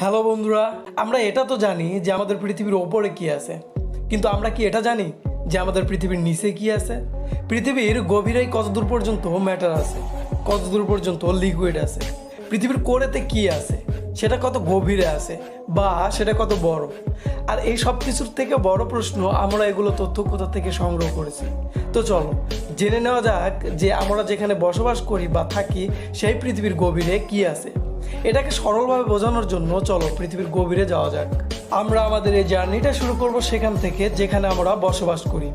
Hello বন্ধুরা, আমরা এটা তো জানি যে আমাদের পৃথিবীর ওপরে কি আছে। কিন্তু আমরা কি এটা জানি যে আমাদের পৃথিবীর নিচে কি আছে? পৃথিবীর গভীরেই কতদূর পর্যন্ত ম্যাটার আছে? কতদূর পর্যন্ত লিকুইড আছে? পৃথিবীর কোরেতে কি আছে? সেটা কত গভীরে আছে বা সেটা কত বড়? আর এই সব কিছুর থেকে বড় প্রশ্ন, আমরা এগুলো তথ্য কোথা থেকে সংগ্রহ করেছি? তো চলো, জেনে নেওয়া যাক যে আমরা যেখানে বসবাস করি বা থাকি, সেই পৃথিবীর গভীরে কি আছে। এটাকে সরলভাবে বোঝানোর জন্য চলো পৃথিবীর গভীরে যাওয়া যাক। আমরা আমাদের এই জার্নিটা শুরু করব সেখান থেকে যেখানে আমরা বসবাস করি।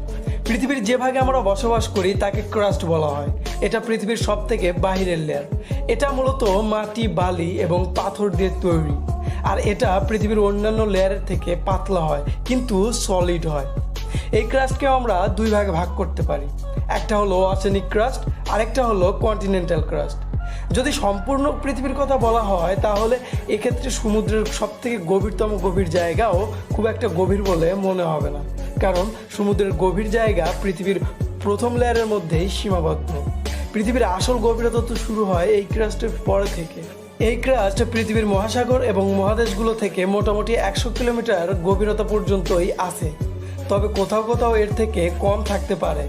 পৃথিবীর যে ভাগে আমরা বসবাস করি তাকে ক্রাস্ট বলা হয়। এটা পৃথিবীর সব থেকে বাহিরের লেয়ার এটা মূলত মাটি, বালি এবং পাথর দিয়ে তৈরি। আর এটা পৃথিবীর অন্যান্য লেয়ারের থেকে পাতলা হয়, কিন্তু সলিড হয়। এই ক্রাস্টকে আমরা দুই ভাগে ভাগ করতে পারি। একটা হলো অসেনিক ক্রাস্ট আরেকটা হলো কন্টিনেন্টাল ক্রাস্ট যদি সম্পূর্ণ পৃথিবীর কথা বলা হয়, তাহলে এক্ষেত্রে সমুদ্রের সব থেকে গভীরতম গভীর জায়গাও খুব একটা গভীর বলে মনে হবে না। কারণ সমুদ্রের গভীর জায়গা পৃথিবীর প্রথম লেয়ারের মধ্যেই সীমাবদ্ধ। পৃথিবীর আসল গভীরতা তো শুরু হয় এই ক্রাস্টের পরে থেকে। এই ক্রাস্ট পৃথিবীর মহাসাগর এবং মহাদেশগুলো থেকে মোটামুটি একশো কিলোমিটার গভীরতা পর্যন্তই আছে। তবে কোথাও কোথাও এর থেকে কম থাকতে পারে।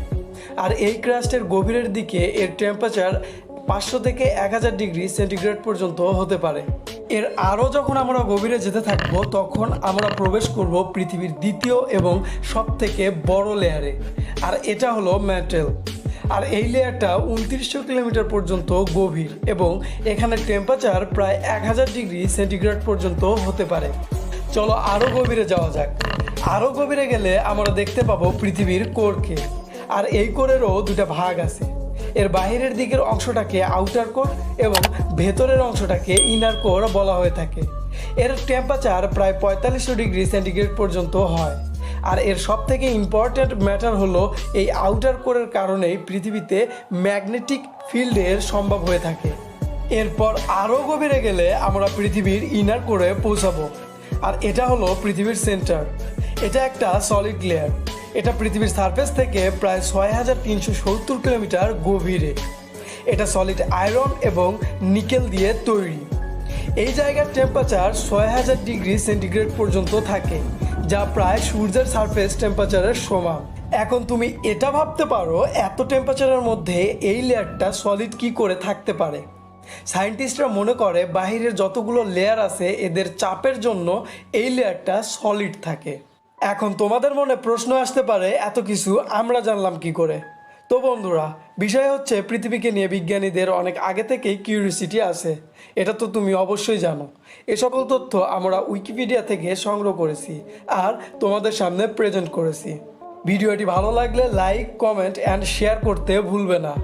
আর এই ক্রাস্টের গভীরের দিকে এর টেম্পারেচার পাঁচশো থেকে এক হাজার ডিগ্রি সেন্টিগ্রেড পর্যন্ত হতে পারে। এর আরও যখন আমরা গভীরে যেতে থাকব, তখন আমরা প্রবেশ করব পৃথিবীর দ্বিতীয় এবং সব থেকে বড় লেয়ারে আর এটা হলো ম্যাটেল আর এই লেয়ারটা উনত্রিশশো কিলোমিটার পর্যন্ত গভীর এবং এখানে টেম্পারেচার প্রায় এক হাজার ডিগ্রি সেন্টিগ্রেড পর্যন্ত হতে পারে। চলো আরও গভীরে যাওয়া যাক। আরও গভীরে গেলে আমরা দেখতে পাবো পৃথিবীর কোরকে। আর এই কোরেরও দুটা ভাগ আছে। এর বাইরের দিকের অংশটাকে আউটার কোর এবং ভেতরের অংশটাকে ইনার কোর বলা হয়ে থাকে। এর টেম্পারেচার প্রায় পঁয়তাল্লিশশো ডিগ্রি সেন্টিগ্রেড পর্যন্ত হয়। আর এর সব থেকে ইম্পর্ট্যান্ট ম্যাটার হলো এই আউটার কোরের কারণেই পৃথিবীতে ম্যাগনেটিক ফিল্ডের সম্ভব হয়ে থাকে। এরপর আরও গভীরে গেলে আমরা পৃথিবীর ইনার কোরে পৌঁছাবো। আর এটা হলো পৃথিবীর সেন্টার এটা একটা সলিড লেয়ার এটা পৃথিবীর সারফেস থেকে প্রায় ছয় হাজার তিনশো সত্তর কিলোমিটার গভীরে। এটা সলিড আয়রন এবং নিকেল দিয়ে তৈরি। এই জায়গার টেম্পারেচার ছয় হাজার ডিগ্রি সেন্টিগ্রেড পর্যন্ত থাকে, যা প্রায় সূর্যের সারফেস টেম্পারেচারের সমান। এখন তুমি এটা ভাবতে পারো, এত টেম্পারেচারের মধ্যে এই লেয়ারটা সলিড কি করে থাকতে পারে? সায়েন্টিস্টরা মনে করে বাহিরের যতগুলো লেয়ার আছে, এদের চাপের জন্য এই লেয়ারটা সলিড থাকে। এখন তোমাদের মনে প্রশ্ন আসতে পারে, এত কিছু আমরা জানলাম কি করে? তো বন্ধুরা, বিষয় হচ্ছে পৃথিবীকে নিয়ে বিজ্ঞানীদের অনেক আগে থেকেই কিউরিসিটি আছে। এটা তো তুমি অবশ্যই জানো। এ সকল তথ্য আমরা উইকিপিডিয়া থেকে সংগ্রহ করেছি আর তোমাদের সামনে প্রেজেন্ট করেছি। ভিডিওটি ভালো লাগলে লাইক কমেন্ট অ্যান্ড শেয়ার করতে ভুলবে না।